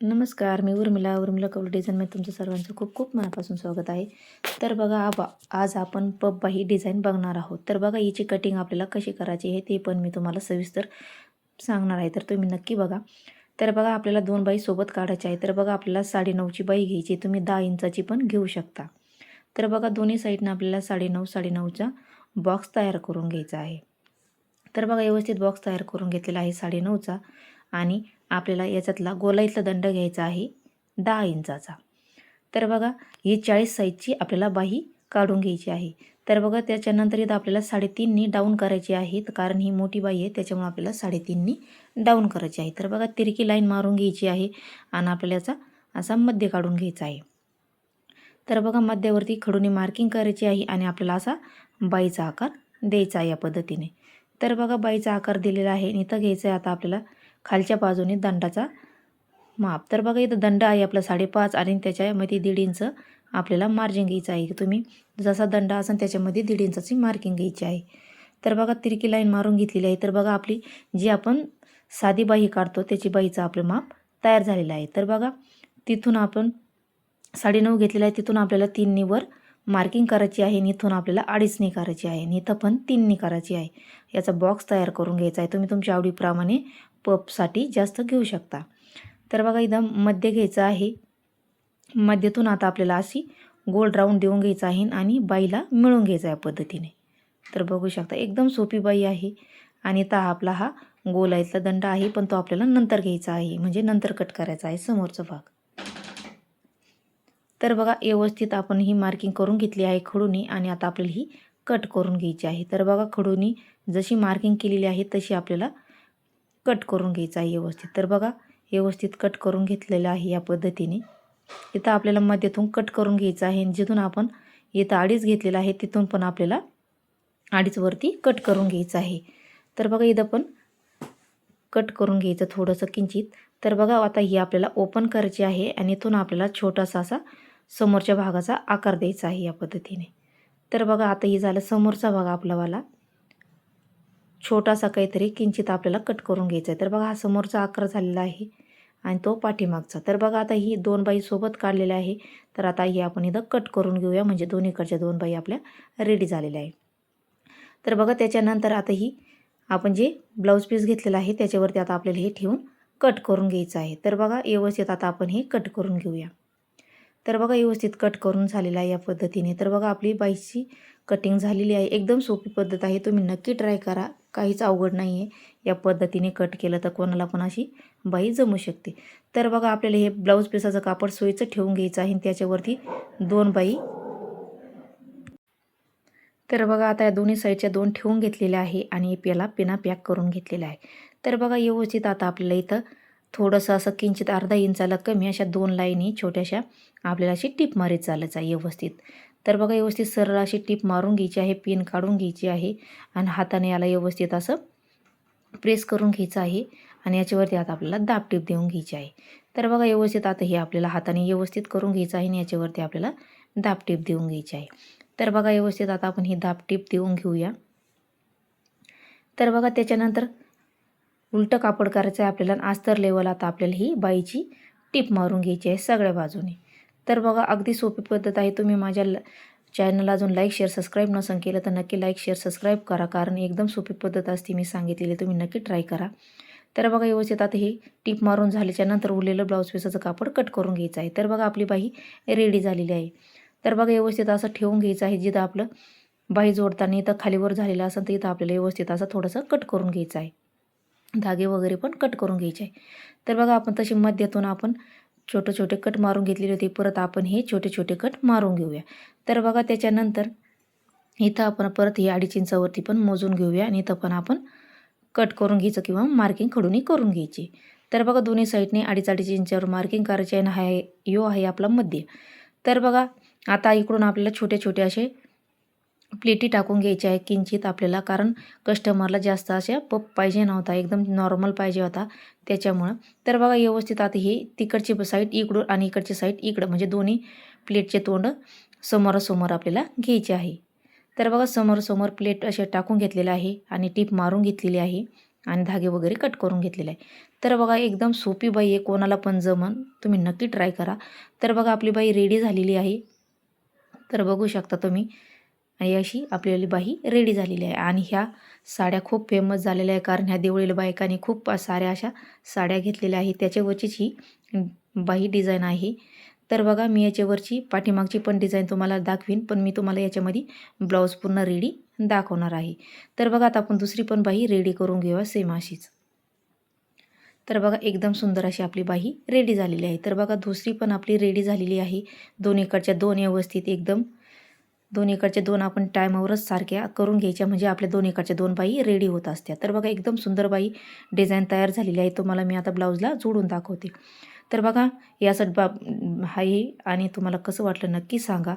नमस्कार मी उर्मिला. उर्मिला कपडे डिझाईनमध्ये तुमचं सर्वांचं खूप खूप मनापासून स्वागत आहे. तर बघा आबा आज आपण पब्बा ही डिझाईन बघणार आहोत. तर बघा हिची कटिंग आपल्याला कशी करायची आहे ते पण मी तुम्हाला सविस्तर सांगणार आहे. तर तुम्ही नक्की बघा. तर बघा आपल्याला दोन बाई सोबत काढायचे आहे तर बघा आपल्याला साडेनऊची बाई घ्यायची तुम्ही दहा इंचाची पण घेऊ शकता. तर बघा दोन्ही साईडनं आपल्याला साडेनऊ साडेनऊचा बॉक्स तयार करून घ्यायचा आहे. तर बघा व्यवस्थित बॉक्स तयार करून घेतलेला आहे साडेनऊचा. आणि आपल्याला याच्यातला गोलाईतला दंड घ्यायचा आहे दहा इंचाचा. तर बघा ही चाळीस साईजची आपल्याला बाही काढून घ्यायची आहे. तर बघा त्याच्यानंतर इथं आपल्याला साडेतीननी डाऊन करायची आहे कारण ही मोठी बाई आहे त्याच्यामुळे आपल्याला साडेतीननी डाऊन करायची आहे. तर बघा तिरकी लाईन मारून घ्यायची आहे आणि आपल्याला याचा असा मध्य काढून घ्यायचा आहे. तर बघा मध्यावरती खडूने मार्किंग करायची आहे आणि आपल्याला असा बाईचा आकार द्यायचा आहे या पद्धतीने. तर बघा बाईचा आकार दिलेला आहे आणि इथं घ्यायचं आहे आता आपल्याला खालच्या बाजूने दंडाचा माप. तर बघा इथं दंड आहे आपला साडेपाच आणि त्याच्यामध्ये दीड इंच आपल्याला मार्जिन घ्यायचं आहे. तुम्ही जसा दंड असेल त्याच्यामध्ये दीड इंचाची मार्किंग घ्यायची आहे. तर बघा तिरकी लाईन मारून घेतलेली आहे. तर बघा आपली जी आपण साधी बाही काढतो त्याची बाईचं आपलं माप तयार झालेलं आहे. तर बघा तिथून आपण साडेनऊ घेतलेलं आहे. तिथून आपल्याला तीननी वर मार्किंग करायची आहे आणि इथून आपल्याला अडीचनी करायची आहे. आणि इथं पण तीननी करायची आहे. याचा बॉक्स तयार करून घ्यायचा आहे. तुम्ही तुमच्या आवडीप्रमाणे पपसाठी जास्त घेऊ शकता. तर बघा इथं मध्य घ्यायचं आहे. मध्यतून आता आपल्याला अशी गोल राऊंड देऊन घ्यायचं आहे आणि बाईला मिळून घ्यायचा आहे या पद्धतीने. तर बघू शकता एकदम सोपी बाई आहे. आणि ता आपला हा गोलाईतला दंड आहे पण तो आपल्याला नंतर घ्यायचा आहे. म्हणजे नंतर कट करायचा आहे समोरचा भाग. तर बघा व्यवस्थित आपण ही मार्किंग करून घेतली आहे खडूनी आणि आता आपल्याला ही कट करून घ्यायची आहे. तर बघा खडूनी जशी मार्किंग केलेली आहे तशी आपल्याला कट करून घ्यायचं आहे व्यवस्थित. तर बघा व्यवस्थित कट करून घेतलेलं आहे या पद्धतीने. इथं आपल्याला मध्यातून कट करून घ्यायचं आहे आणि जिथून आपण इथं अडीच घेतलेलं आहे तिथून पण आपल्याला अडीचवरती कट करून घ्यायचं आहे. तर बघा इथं पण कट करून घ्यायचं थोडंसं किंचित. तर बघा आता ही आपल्याला ओपन करायची आहे आणि इथून आपल्याला छोटासा असा समोरच्या भागाचा आकार द्यायचा आहे या पद्धतीने. तर बघा आता ही झालं समोरचा भाग आपलावाला छोटासा काहीतरी किंचित आपल्याला कट करून घ्यायचा आहे तर बघा हा समोरचा आकार झालेला आहे आणि तो पाठीमागचा. तर बघा आता ही दोन बाई सोबत काढलेल्या आहे. तर आता ही आपण इथं कट करून घेऊया. म्हणजे दोन्हीकडच्या दोन बाई आपल्या रेडी झालेल्या आहे. तर बघा त्याच्यानंतर आता ही आपण जे ब्लाऊज पीस घेतलेलं आहे त्याच्यावरती आता आपल्याला हे ठेवून कट करून घ्यायचं आहे. तर बघा व्यवस्थित आता आपण हे कट करून घेऊया. तर बघा व्यवस्थित कट करून झालेला आहे या पद्धतीने. तर बघा आपली बाईची कटिंग झालेली आहे. एकदम सोपी पद्धत आहे. तुम्ही नक्की ट्राय करा. काहीच अवघड नाही आहे या पद्धतीने कट केलं तर कोणाला पण अशी बाई जमू शकते. तर बघा आपल्याला हे ब्लाऊज पिसाचं कापड सोयीचं ठेवून घ्यायचं आहे त्याच्यावरती दोन बाई. तर बघा आता या दोन्ही साईडच्या दोन ठेवून घेतलेल्या आहे आणि याला पिना पॅक करून घेतलेला आहे. तर बघा व्यवस्थित आता आपल्याला इथं थोडंसं असं किंचित अर्धा इंचाला कमी अशा दोन लाईनी छोट्याशा आपल्याला अशी टीप मारीत चालायचं आहे व्यवस्थित. तर बघा व्यवस्थित सरळ अशी टीप मारून घ्यायची आहे पिन काढून घ्यायची आहे आणि हाताने याला व्यवस्थित असं प्रेस करून घ्यायचं आहे आणि याच्यावरती आता आपल्याला दाब टीप देऊन घ्यायची आहे. तर बघा व्यवस्थित आता हे आपल्याला हाताने व्यवस्थित करून घ्यायचं आहे आणि याच्यावरती आपल्याला दाब टीप देऊन घ्यायची आहे. तर बघा व्यवस्थित आता आपण ही दाब टीप देऊन घेऊया. तर बघा त्याच्यानंतर उलटं कापड करायचं आहे आपल्याला अस्तर लेवल आता आपल्याला ही बाईची टीप मारून घ्यायची आहे सगळ्या बाजूने. तर बघा अगदी सोपी पद्धत आहे. तुम्ही माझ्या ल चॅनलला अजून लाईक शेअर सबस्क्राईब नसेल केलं तर नक्की लाईक शेअर सबस्क्राईब करा. कारण एकदम सोपी पद्धत असते मी सांगितलेली. तुम्ही नक्की ट्राय करा. तर बघा व्यवस्थित आता ही टीप मारून झाल्याच्यानंतर उरलेलं ब्लाऊज पिसाचं कापड कट करून घ्यायचं आहे. तर बघा आपली बाई रेडी झालेली आहे. तर बघा व्यवस्थित असं ठेवून घ्यायचं आहे. जिथं आपलं बाई जोडताना इथं खालीवर झालेलं असेल तर इथं आपल्याला व्यवस्थित असं थोडंसं कट करून घ्यायचं आहे. धागे वगैरे पण कट करून घ्यायचे आहे. तर बघा आपण तशी मध्यातून आपण छोटे छोटे कट मारून घेतलेले होते. परत आपण हे छोटे छोटे कट मारून घेऊया. तर बघा त्याच्यानंतर इथं आपण परत ही अडीच इंचावरती पण मोजून घेऊया आणि इथं पण आपण कट करून घ्यायचं किंवा मार्किंग खडूनही करून घ्यायची. तर बघा दोन्ही साईडने अडीच अडीच इंचावर मार्किंग करायची आहे हा यो आहे आपला मध्य. तर बघा आता इकडून आपल्याला छोटे छोटे असे प्लेटी टाकून घ्यायच्या आहे किंचित आपल्याला कारण कस्टमरला जास्त अशा पप पाहिजे नव्हता एकदम नॉर्मल पाहिजे होता त्याच्यामुळं. तर बघा व्यवस्थित आता ही तिकडची साईड इकडून आणि इकडची साईड इकडं म्हणजे दोन्ही प्लेटचे तोंड समोरासमोर आपल्याला घ्यायचे आहे. तर बघा समोरासमोर प्लेट असे टाकून घेतलेलं आहे आणि टीप मारून घेतलेली आहे आणि धागे वगैरे कट करून घेतलेले आहे. तर बघा एकदम सोपी बाई आहे कोणाला पण जमन तुम्ही नक्की ट्राय करा. तर बघा आपली बाई रेडी झालेली आहे. तर बघू शकता तुम्ही आणि अशी आपल्याली बाही रेडी झालेली आहे. आणि ह्या साड्या खूप फेमस झालेल्या आहे. कारण ह्या देवळीला बायकांनी खूप साऱ्या अशा साड्या घेतलेल्या आहेत. त्याच्यावरचीच ही बाई डिझाईन आहे. तर बघा मी याच्यावरची पाठीमागची पण डिझाईन तुम्हाला दाखवीन पण मी तुम्हाला याच्यामध्ये ब्लाऊज पूर्ण रेडी दाखवणार आहे. तर बघा आता आपण दुसरी पण बाई रेडी करून घेऊया सेम अशीच. तर बघा एकदम सुंदर अशी आपली बाही रेडी झालेली आहे. तर बघा दुसरी पण आपली रेडी झालेली आहे. दोन्हीकडच्या दोन व्यवस्थित एकदम दोन्हीकडच्या दोन आपण टायमावरच सारख्या करून घ्यायच्या. म्हणजे आपल्या दोन्हीकडच्या दोन बाई रेडी होत असत्या. तर बघा एकदम सुंदर बाई डिझाईन तयार झालेली आहे. तुम्हाला मी आता ब्लाऊजला जोडून दाखवते. तर बघा यासाठी बा आहे आणि तुम्हाला कसं वाटलं नक्की सांगा.